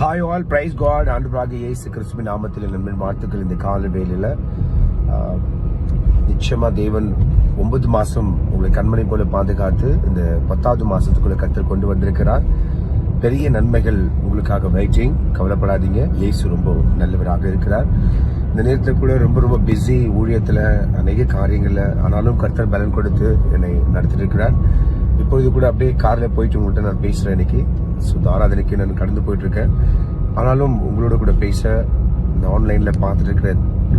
Hi all praise God ஆண்டுராக இயேசு கிறிஸ்துவின் நாமத்தில் நண்பன் வாழ்த்துக்கள் இந்த கால வேலையில் நிச்சயமாக தேவன் ஒன்பது மாதம் உங்களை கண்மணி போல பாதுகாத்து இந்த பத்தாவது மாதத்துக்குள்ளே கத்தர் கொண்டு வந்திருக்கிறார். பெரிய நன்மைகள் உங்களுக்காக வெயிட்டிங் கவலைப்படாதீங்க. இயேசு ரொம்ப நல்லவராக இருக்கிறார். இந்த நேரத்தில் கூட ரொம்ப ரொம்ப பிஸி ஊழியத்தில் அநேக காரியங்களில் ஆனாலும் கர்த்தர் பலன் கொடுத்து என்னை நடத்திட்டு இருக்கிறார் இப்பொழுது கூட அப்படியே காரில் போயிட்டு உங்கள்கிட்ட நான் பேசுகிறேன் இன்னைக்கு. ஸோ தாராதனைக்கு நான் கடந்து போயிட்டுருக்கேன். ஆனாலும் உங்களோட கூட பேச இந்த ஆன்லைனில் பார்த்துட்டு இருக்கிற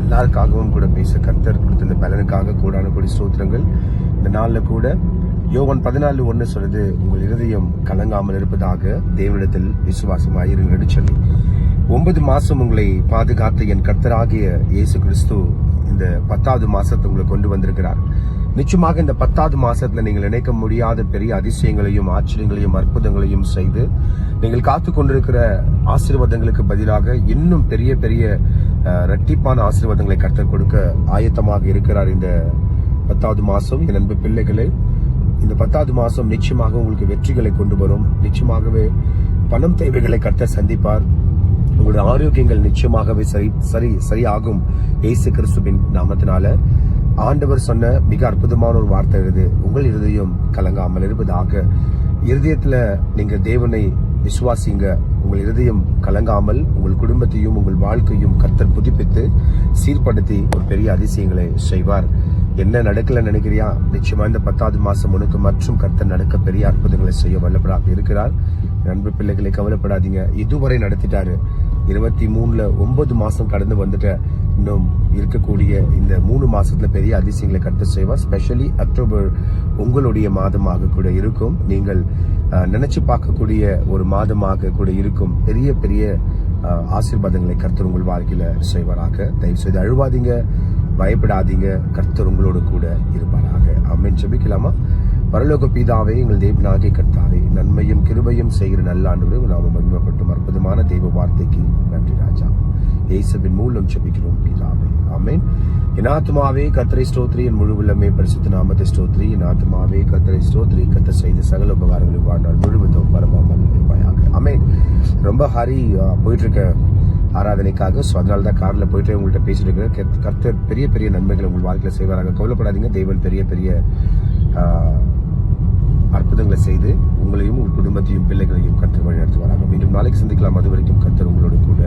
எல்லாருக்காகவும் கூட பேச கர்த்தர் கொடுத்த இந்த பலனுக்காக கூடான கூடிய ஸ்தோத்திரங்கள். இந்த நாளில் கூட யோவன் பதினாலு ஒன்று சொல்லுது உங்கள் இருதயம் கலங்காமல் இருப்பதாக தேவனிடத்தில் விசுவாசமாயிருங்கன்னு சொல்லி. ஒன்பது மாசம் உங்களை பாதுகாத்த என் கர்த்தராகிய இயேசு கிறிஸ்து இந்த பத்தாவது மாசத்தை உங்களை கொண்டு வந்திருக்கிறார். நிச்சயமாக இந்த பத்தாவது மாசத்துல நீங்கள் நினைக்க முடியாத பெரிய அதிசயங்களையும் ஆச்சரியங்களையும் அற்புதங்களையும் செய்து நீங்கள் காத்து கொண்டிருக்கிற ஆசீர்வாதங்களுக்கு பதிலாக இன்னும் பெரிய பெரிய அஹ், இரட்டிப்பான ஆசீர்வாதங்களை கர்த்தர் கொடுக்க ஆயத்தமாக இருக்கிறார் இந்த பத்தாவது மாசம். என் அன்பு பிள்ளைகளை இந்த பத்தாவது மாசம் நிச்சயமாக உங்களுக்கு வெற்றிகளை கொண்டு வரும். நிச்சயமாகவே பணம் தேவைகளை கர்த்தர் சந்திப்பார். உங்களுடைய ஆரோக்கியங்கள் நிச்சயமாகவே சரி சரி சரியாகும். இயேசு கிறிஸ்துவின் நாமத்தினால. ஆண்டவர் சொன்ன மிக அற்புதமான ஒரு வார்த்தை இது உங்கள் இருதயம் கலங்காமல் இருப்பதாக. இருதயத்தில் நீங்கள் தேவனை விசுவாசிங்க. உங்கள் இருதயம் கலங்காமல் உங்கள் குடும்பத்தையும் உங்கள் வாழ்க்கையும் கர்த்தர் புதுப்பித்து சீர்படுத்தி ஒரு பெரிய அதிசயங்களை செய்வார். என்ன நடக்கல நினைக்கிறியா? நிச்சயமா இந்த பத்தாவது மாசம் உனக்கு மற்றும் கர்த்தர் நடக்க பெரிய அற்புதங்களை செய்ய வல்லபராக இருக்கிறார். நண்பு பிள்ளைகளை கவலைப்படாதீங்க. இதுவரை நடத்திட்டாரு. இருபத்தி மூணுல ஒன்பது மாசம் கடந்து வந்துட்ட இன்னும் இருக்கக்கூடிய இந்த மூணு மாசத்துல பெரிய அதிசயங்களை கர்த்தர் செய்வார் ஸ்பெஷலி அக்டோபர் உங்களுடைய மாதமாக கூட இருக்கும். நீங்கள் நினைச்சு பார்க்கக்கூடிய ஒரு மாதமாக கூட இருக்கும். பெரிய பெரிய ஆசீர்வாதங்களை கர்த்தர் உங்கள் வாழ்க்கையில செய்வாராக. தயவு செய்து அழுவாதீங்க. பயப்படாதீங்க. கர்த்தர் உங்களோடு கூட இருப்பாராக. அம்மன் ஜெபிக்கலாமா? பரலோக பீதாவே எங்கள் தேவனாகி கர்த்தாவே நன்மையும் செய்கிற நல்ல ஆண்டு நாம மகிமைப்பட்டும். அற்புதமான தெய்வ வார்த்தைக்கு நன்றி ராஜா. இயேசுவின் மூலம் செபிக்கிறோம் பிதாவே. ஆமேன். என் ஆத்மாவே கத்தரை ஸ்தோத்ரி. என் முழு உள்ளமே பரிசுத்த நாமத்தை ஸ்தோத்ரி. என் ஆத்மாவே கத்தரை ஸ்தோத்ரி. கத்த செய்த சகல உபகாரங்களை வாழ்நாள் முழுவதும் பரமாமல் இருப்பாயாக ரொம்ப ஹரி போயிட்டு இருக்க ஆராதனைக்காக. ஸோ அதனால தான் காரில் போயிட்டு உங்கள்கிட்ட பேசிட்டு இருக்கிறேன். கர்த்தர் பெரிய பெரிய நன்மைகளை உங்கள் வாழ்க்கையில் செய்வாராங்க கவலைப்படாதீங்க. தேவன் பெரிய பெரிய செய்து உங்களையும் உங்கள் குடும்பத்தையும் பிள்ளைகளையும் கற்று வழி நடத்துவாராங்க மீண்டும் நாளைக்கு சந்திக்கலாம். அது வரைக்கும் கத்தர் உங்களோட கூட